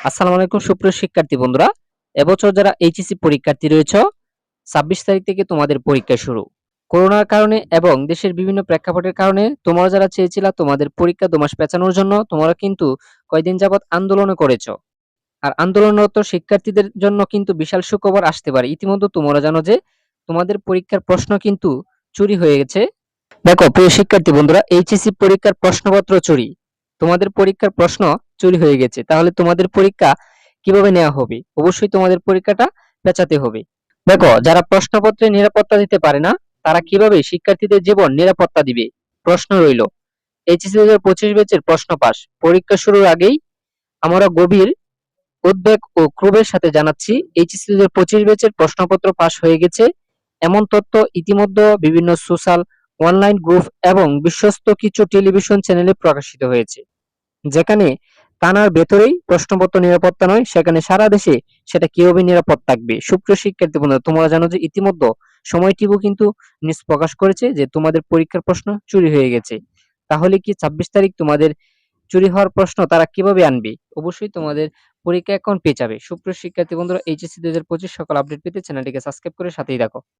আসসালামু আলাইকুম, সুপ্রিয় শিক্ষার্থী বন্ধুরা। এবছর যারা এইচএসসি পরীক্ষার্থী রয়েছে, ছাব্বিশ তারিখ থেকে তোমাদের পরীক্ষা শুরু। করোনার কারণে এবং দেশের বিভিন্ন প্রেক্ষাপটের কারণে তোমরা যারা চেয়েছিলা তোমাদের পরীক্ষা দু মাস পেঁচানোর জন্য, তোমরা কিন্তু কয়দিন যাবৎ আন্দোলন করেছ। আর আন্দোলনরত শিক্ষার্থীদের জন্য কিন্তু বিশাল সুখবর আসতে পারে। ইতিমধ্যে তোমরা জানো যে, তোমাদের পরীক্ষার প্রশ্ন কিন্তু চুরি হয়ে গেছে। দেখো, প্রিয় শিক্ষার্থী বন্ধুরা, এইচএসসি পরীক্ষার প্রশ্নপত্র চুরি। তোমাদের পরীক্ষার প্রশ্ন চুরি হয়ে গেছে, তাহলে তোমাদের পরীক্ষা কীভাবে নেওয়া হবে? অবশ্যই তোমাদের পরীক্ষাটা পেঁচাতে হবে। দেখো, যারা প্রশ্নপত্রে নিরাপত্তা দিতে পারে না, তারা কীভাবে শিক্ষার্থীদের জীবন নিরাপত্তা দিবে? প্রশ্ন রইল, এইচএসসি দু হাজার পঁচিশ ব্যাচের প্রশ্ন পাস। পরীক্ষা শুরুর আগেই আমরা গভীর উদ্বেগ ও ক্ষোভের সাথে জানাচ্ছি, এইচএসসি দু হাজার পঁচিশ ব্যাচের প্রশ্নপত্র পাস হয়ে গেছে। এমন তথ্য ইতিমধ্যে বিভিন্ন সোশ্যাল অনলাইন গ্রুপ এবং বিশ্বস্ত কিছু টেলিভিশন চ্যানেলে প্রকাশিত হয়েছে। যেখানে থানার ভেতরেই প্রশ্নপত্র নিরাপত্তা নয়, সেখানে সারা দেশে সেটা কীভাবে নিরাপদ থাকবে? সুপ্রিয় শিক্ষার্থী বন্ধুরা, তোমরা জানো যে ইতিমধ্যে সময় কিন্তু নিউজ প্রকাশ করেছে যে তোমাদের পরীক্ষার প্রশ্ন চুরি হয়ে গেছে। তাহলে কি ছাব্বিশ তারিখ তোমাদের চুরি হওয়ার প্রশ্ন তারা কীভাবে আনবে? অবশ্যই তোমাদের পরীক্ষা এখন পেয়ে যাবে। সুপ্রিয় শিক্ষার্থী বন্ধুরা, এইচএসসি দু হাজার পঁচিশ সকল আপডেট পেতে চ্যানেলটিকে সাবস্ক্রাইব করে সাথেই রাখো